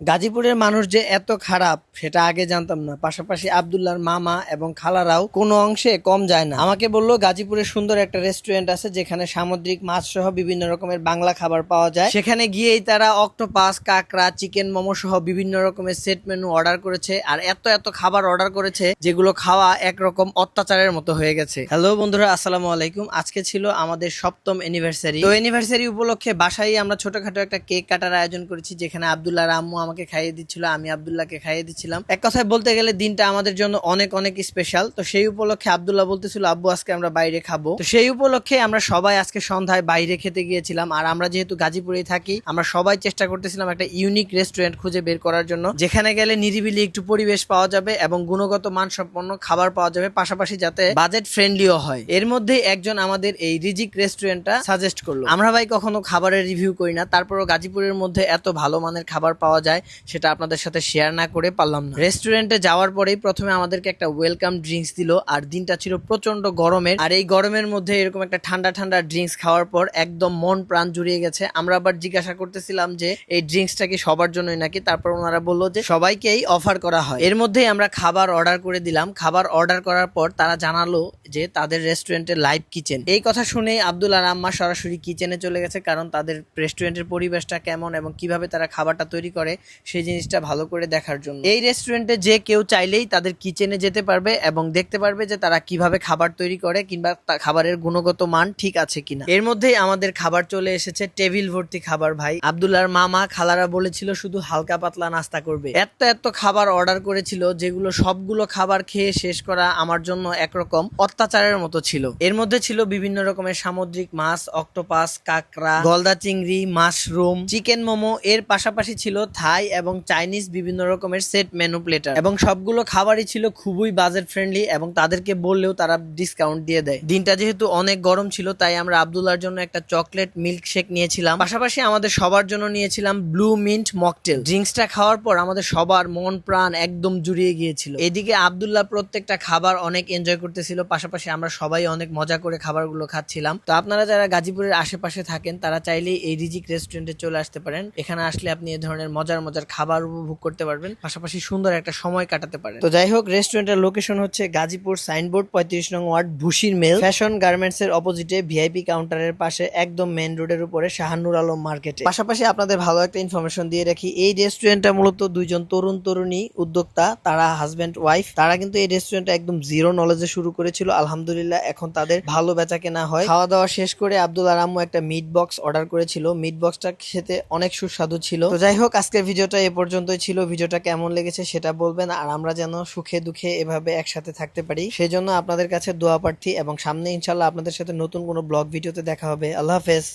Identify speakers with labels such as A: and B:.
A: গাজীপুরের মানুষ যে এত খারাপ, সেটা আগে জানতাম না। পাশাপাশি আবদুল্লাহর মামা এবং খালারাও কোনো অংশে কম যায় না। আমাকে বলল, গাজীপুরে সুন্দর একটা রেস্টুরেন্ট আছে, যেখানে সামুদ্রিক মাছ সহ বিভিন্ন রকমের বাংলা খাবার পাওয়া যায়। সেখানে গিয়েই তারা অক্টোপাস, কাঁকড়া, চিকেন মোমো সহ বিভিন্ন রকমের সেট মেনু অর্ডার করেছে আর এত এত খাবার অর্ডার করেছে, যেগুলো খাওয়া একরকম অত্যাচারের মতো হয়ে গেছে। হ্যালো বন্ধুরা, আসসালামু আলাইকুম। আজকে ছিল আমাদের সপ্তম অ্যানিভার্সারি তো অ্যানিভার্সারি উপলক্ষে বাসায় আমরা ছোটখাটো একটা কেক কাটার আয়োজন করেছি, যেখানে আবদুল্লাহ আম্মু আমাকে খাইয়ে দিচ্ছিল, আমি আবদুল্লাহকে খাইয়ে দিচ্ছিলাম। এক কথায় বলতে গেলে দিনটা আমাদের জন্য অনেক অনেক স্পেশাল তো সেই উপলক্ষে আবদুল্লাহ বলতেছিল, আব্বু, আজকে আমরা বাইরে খাব। তো সেই উপলক্ষে আমরা সবাই আজকে সন্ধ্যায় বাইরে খেতে গিয়েছিলাম। আর আমরা যেহেতু গাজীপুরেই থাকি, আমরা সবাই চেষ্টা করতেছিলাম একটা ইউনিক রেস্টুরেন্ট খুঁজে বের করার জন্য। যেখানে গেলে নিরিবিলি একটু পরিবেশ পাওয়া যাবে এবং গুণগত মানসম্পন্ন খাবার পাওয়া যাবে, পাশাপাশি যাতে বাজেট ফ্রেন্ডলিও হয়। এর মধ্যে একজন আমাদের এই রিজিক রেস্টুরেন্টটা সাজেস্ট করল। আমরা ভাই কখনো খাবারের রিভিউ করি না। তারপরও গাজীপুরের মধ্যে এত ভালো মানের খাবার পাওয়া যায়। সেটা আপনাদের সাথে শেয়ার না করে পারলাম না। রেস্টুরেন্টে যাওয়ার পরেই প্রথমে আমাদেরকে একটা ওয়েলকাম ড্রিঙ্কস দিল, আর দিনটা ছিল প্রচণ্ড গরমের। আর এই গরমের মধ্যে এরকম একটা ঠান্ডা ঠান্ডা ড্রিঙ্কস খাওয়ার পর একদম মন প্রাণ জুড়িয়ে গেছে। আমরা আবার জিজ্ঞাসা করতেছিলাম যে, এই ড্রিঙ্কসটা কি সবার জন্যই নাকি? তারপর ওনারা বলল যে, সবাইকেই অফার করা হয়। এর মধ্যেই আমরা খাবার অর্ডার করে দিলাম। খাবার অর্ডার করার পর তারা জানালো যে, তাদের রেস্টুরেন্টে লাইভ কিচেন এই কথা শুনে আব্দুল আর আম্মা সরাসরি কিচেনে চলে গেছে, কারণ তাদের রেস্টুরেন্টের পরিবেশটা কেমন এবং কীভাবে তারা খাবারটা তৈরি করে সেই জিনিসটা ভালো করে দেখার জন্য। এই রেস্টুরেন্টে যে কেউ চাইলেই তাদের কিচেনে যেতে পারবে এবং দেখতে পারবে যে তারা কীভাবে খাবার তৈরি করে কিংবা খাবারের গুণগত মান ঠিক আছে কিনা। এর মধ্যেই আমাদের খাবার চলে এসেছে টেবিল ভর্তি খাবার, ভাই। আব্দুল্লাহর মামা খালারা বলেছিল শুধু হালকা পাতলা নাস্তা করবে। এত এত খাবার অর্ডার করেছিল যেগুলো সবগুলো খাবার খেয়ে শেষ করা আমার জন্য একরকম অত্যাচারের মতো ছিল। এর মধ্যে ছিল বিভিন্ন রকমের সামুদ্রিক মাছ অক্টোপাস কাঁকড়া, গলদা চিংড়ি মাশরুম চিকেন মোমো। এর পাশাপাশি ছিল থাই এবং চাইনিজ বিভিন্ন রকমের সেট মেনু প্লেটার এবং সবগুলো খাবারই ছিল খুবই বাজেট ফ্রেন্ডলি এবং তাদেরকে বললেও তারা ডিসকাউন্ট দিয়ে দেয়। দিনটা যেহেতু অনেক গরম ছিল, তাই আমরা আবদুল্লাহর জন্য একটা চকলেট মিল্ক শেক নিয়েছিলাম। পাশাপাশি আমাদের সবার জন্য নিয়েছিলাম ব্লু মিন্ট মকটেল ড্রিঙ্কসটা খাওয়ার পর আমাদের সবার মন, প্রাণ একদম জুড়িয়ে গিয়েছিল। এদিকে আবদুল্লাহ প্রত্যেকটা খাবার অনেক এনজয় করতেছিল, পাশাপাশি আমরা সবাই অনেক মজা করে খাবারগুলো খাচ্ছিলাম। তো আপনারা যারা গাজীপুরের আশেপাশে থাকেন, তারা চাইলেই এই রিজিক রেস্টুরেন্টে চলে আসতে পারেন। এখানে আসলে আপনি এই ধরনের মজার মজার খাবার উপভোগ করতে পারবেন, পাশাপাশি সুন্দর একটা সময় কাটাতে পারেন। তো যাই হোক রেস্টুরেন্টের লোকেশন হচ্ছে গাজীপুর সাইনবোর্ড পঁয়ত্রিশ নং ওয়ার্ড ভুসির মেল ফ্যাশন গার্মেন্টস এর অপোজিটে ভিআইপি কাউন্টারের পাশে একদম মেন রোডের উপরে শাহানুর আলম মার্কেটে পাশাপাশি আপনাদের ভালো একটা ইনফরমেশন দিয়ে রাখি, এই রেস্টুরেন্টটা মূলত দুইজন তরুণ তরুণী, উদ্যোক্তা, তারা হাজব্যান্ড ওয়াইফ তারা কিন্তু এই রেস্টুরেন্টটা একদম জিরো নলেজে শুরু করেছিল, আলহামদুলিল্লাহ, এখন তাদের ভালো বেচা কেনা হয়। খাওয়া দাওয়া শেষ করে আব্দুল আরাম্মু একটা মিট বক্স অর্ডার করেছিল মিট বক্সটা খেতে অনেক সুস্বাদু ছিল। তো যাই হোক, আজকের ভিডিওটা এ পর্যন্তই ছিল। ভিডিওটা কেমন লেগেছে সেটা বলবেন। আর আমরা যেন সুখে দুঃখে এভাবে একসাথে থাকতে পারি। সেই জন্য আপনাদের কাছে দোয়া প্রার্থী এবং সামনে ইনশাল্লাহ আপনাদের সাথে নতুন কোনো ব্লগ ভিডিওতে দেখা হবে। আল্লাহ হাফেজ।